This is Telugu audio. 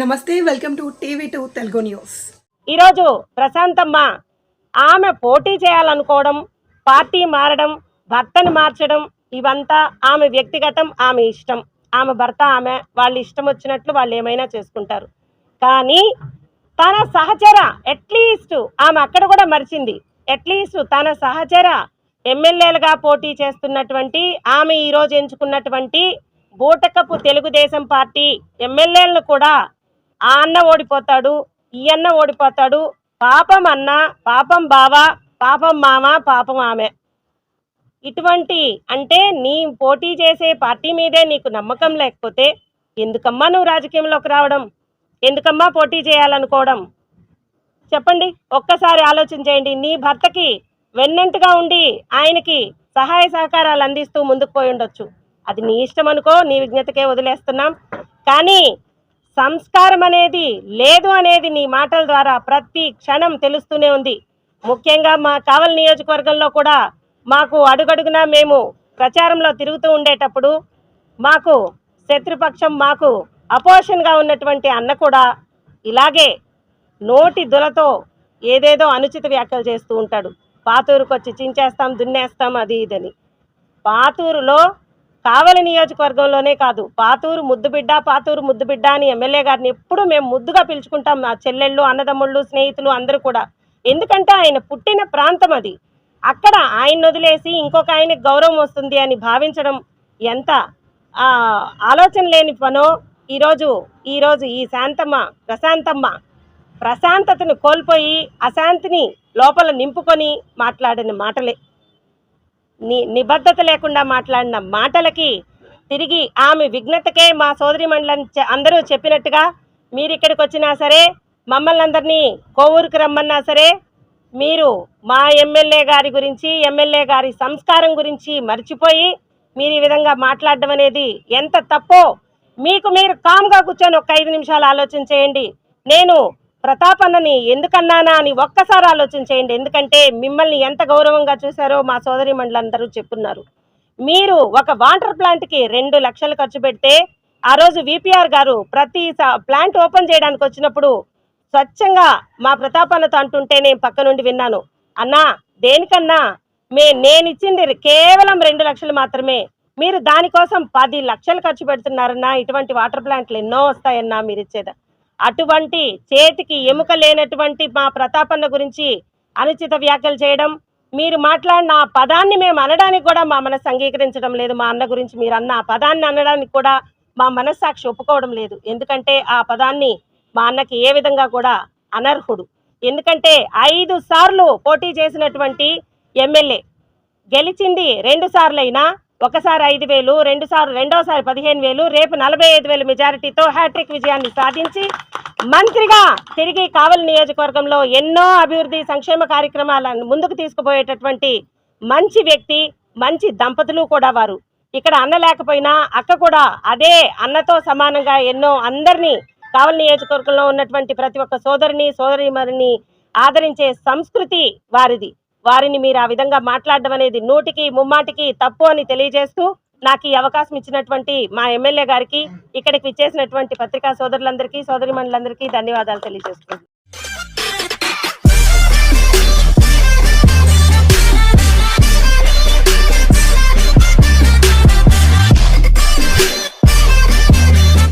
నమస్తే welcome to TV two Telugu news. ఈరోజు ప్రశాంతమ్మ ఆమె పోటీ చేయాలనుకోవడం పార్టీ మారడం భర్తను మార్చడం ఇవంతా ఆమె వ్యక్తిగతం ఆమె ఇష్టం. ఆమె భర్త ఆమె వాళ్ళు ఇష్టం వచ్చినట్లు వాళ్ళు ఏమైనా చేసుకుంటారు. కానీ తన సహచర అట్లీస్ట్ ఆమె అక్కడ కూడా మరిచింది. అట్లీస్ట్ తన సహచర ఎమ్మెల్యేలుగా పోటీ చేస్తున్నటువంటి ఆమె ఈరోజు ఎంచుకున్నటువంటి బూటకపు తెలుగుదేశం పార్టీ ఎమ్మెల్యేలను కూడా ఆ అన్న ఓడిపోతాడు ఈ అన్న ఓడిపోతాడు. పాపం అన్న పాపం బావ పాపం మామ పాపం ఆమె. ఇటువంటి అంటే నీ పోటీ చేసే పార్టీ మీదే నీకు నమ్మకం లేకపోతే ఎందుకమ్మా నువ్వు రాజకీయంలోకి రావడం? ఎందుకమ్మా పోటీ చేయాలనుకోవడం? చెప్పండి ఒక్కసారి ఆలోచన చేయండి. నీ భర్తకి వెన్నంటుగా ఉండి ఆయనకి సహాయ సహకారాలు అందిస్తూ ముందుకు పోయి ఉండొచ్చు. అది నీ ఇష్టం అనుకో నీ విజ్ఞతకే వదిలేస్తున్నాం. కానీ సంస్కారం అనేది లేదు అనేది నీ మాటల ద్వారా ప్రతి క్షణం తెలుస్తూనే ఉంది. ముఖ్యంగా మా కావల్ నియోజకవర్గంలో కూడా మాకు అడుగడుగునా మేము ప్రచారంలో తిరుగుతూ ఉండేటప్పుడు మాకు శత్రుపక్షం మాకు అపోషన్గా ఉన్నటువంటి అన్న కూడా ఇలాగే నోటి దులతో ఏదేదో అనుచిత వ్యాఖ్యలు చేస్తూ ఉంటాడు. పాతూరుకు వచ్చి చించేస్తాం దున్నేస్తాం అది ఇదని. పాతూరులో కావలి నియోజకవర్గంలోనే కాదు పాతూరు ముద్దుబిడ్డ పాతూరు ముద్దుబిడ్డ అని ఎమ్మెల్యే గారిని ఎప్పుడు మేము ముద్దుగా పిలుచుకుంటాం. మా చెల్లెళ్ళు అన్నదమ్ముళ్ళు స్నేహితులు అందరూ కూడా. ఎందుకంటే ఆయన పుట్టిన ప్రాంతం అది. అక్కడ ఆయన వదిలేసి ఇంకొక ఆయనకి గౌరవం వస్తుంది అని భావించడం ఎంత ఆలోచన లేని పనో? ఈరోజు ఈరోజు ఈ శాంతమ్మ ప్రశాంతమ్మ ప్రశాంతతను కోల్పోయి అశాంతిని లోపల నింపుకొని మాట్లాడిన మాటలే. ని నిబద్ధత లేకుండా మాట్లాడిన మాటలకి తిరిగి ఆమె విఘ్నతకే మా సోదరి మండలం అందరూ చెప్పినట్టుగా మీరు ఇక్కడికి వచ్చినా సరే మమ్మల్ని అందరినీ కోవూరుకు రమ్మన్నా సరే మీరు మా ఎమ్మెల్యే గారి గురించి ఎమ్మెల్యే గారి సంస్కారం గురించి మర్చిపోయి మీరు ఈ విధంగా మాట్లాడడం అనేది ఎంత తప్పో మీకు మీరు కామ్గా కూర్చొని ఒక ఐదు నిమిషాలు ఆలోచన చేయండి. నేను ప్రతాప్ అన్నని ఎందుకన్నానా అని ఒక్కసారి ఆలోచన చేయండి. ఎందుకంటే మిమ్మల్ని ఎంత గౌరవంగా చూశారో మా సోదరి మండలందరూ చెప్పున్నారు. మీరు ఒక వాటర్ ప్లాంట్కి రెండు లక్షలు ఖర్చు పెడితే ఆ రోజు విపిఆర్ గారు ప్రతి ప్లాంట్ ఓపెన్ చేయడానికి వచ్చినప్పుడు స్వచ్ఛంగా మా ప్రతాప్ అన్నతో అంటుంటే నేను పక్క నుండి విన్నాను. అన్నా దేనికన్నా? మే నేను ఇచ్చింది కేవలం రెండు లక్షలు మాత్రమే. మీరు దానికోసం పది లక్షలు ఖర్చు పెడుతున్నారన్నా ఇటువంటి వాటర్ ప్లాంట్లు ఎన్నో వస్తాయన్నా మీరు ఇచ్చేదా? అటువంటి చేతికి ఎముక లేనటువంటి మా ప్రతాపన్న గురించి అనుచిత వ్యాఖ్యలు చేయడం మీరు మాట్లాడిన ఆ పదాన్ని మేము అనడానికి కూడా మా మనసు అంగీకరించడం లేదు. మా అన్న గురించి మీరు అన్న ఆ పదాన్ని అనడానికి కూడా మా మనస్సాక్షి ఒప్పుకోవడం లేదు. ఎందుకంటే ఆ పదాన్ని మా అన్నకి ఏ విధంగా కూడా అనర్హుడు. ఎందుకంటే ఐదు సార్లు పోటీ చేసినటువంటి ఎమ్మెల్యే గెలిచింది రెండు సార్లైనా ఒకసారి ఐదు వేలు రెండు సార్లు రెండోసారి పదిహేను వేలు రేపు నలభై ఐదు వేలు మెజారిటీతో హ్యాట్రిక్ విజయాన్ని సాధించి మంత్రిగా తిరిగి కావలి నియోజకవర్గంలో ఎన్నో అభివృద్ధి సంక్షేమ కార్యక్రమాలను ముందుకు తీసుకుపోయేటటువంటి మంచి వ్యక్తి మంచి దంపతులు కూడా వారు. ఇక్కడ అన్న లేకపోయినా అక్క కూడా అదే అన్నతో సమానంగా ఎన్నో అందరినీ కావలి నియోజకవర్గంలో ఉన్నటువంటి ప్రతి ఒక్క సోదరిని సోదరిమరిని ఆదరించే సంస్కృతి వారిది. వారిని మీరు ఆ విధంగా మాట్లాడడం అనేది నూటికి ముమ్మాటికి తప్పు అని తెలియజేస్తూ నాకు ఈ అవకాశం ఇచ్చినటువంటి మా ఎమ్మెల్యే గారికి ఇక్కడికి విచ్చేసినటువంటి పత్రికా సోదరులందరికీ సోదరిమణులందరికీ ధన్యవాదాలు తెలియజేస్తున్నాను.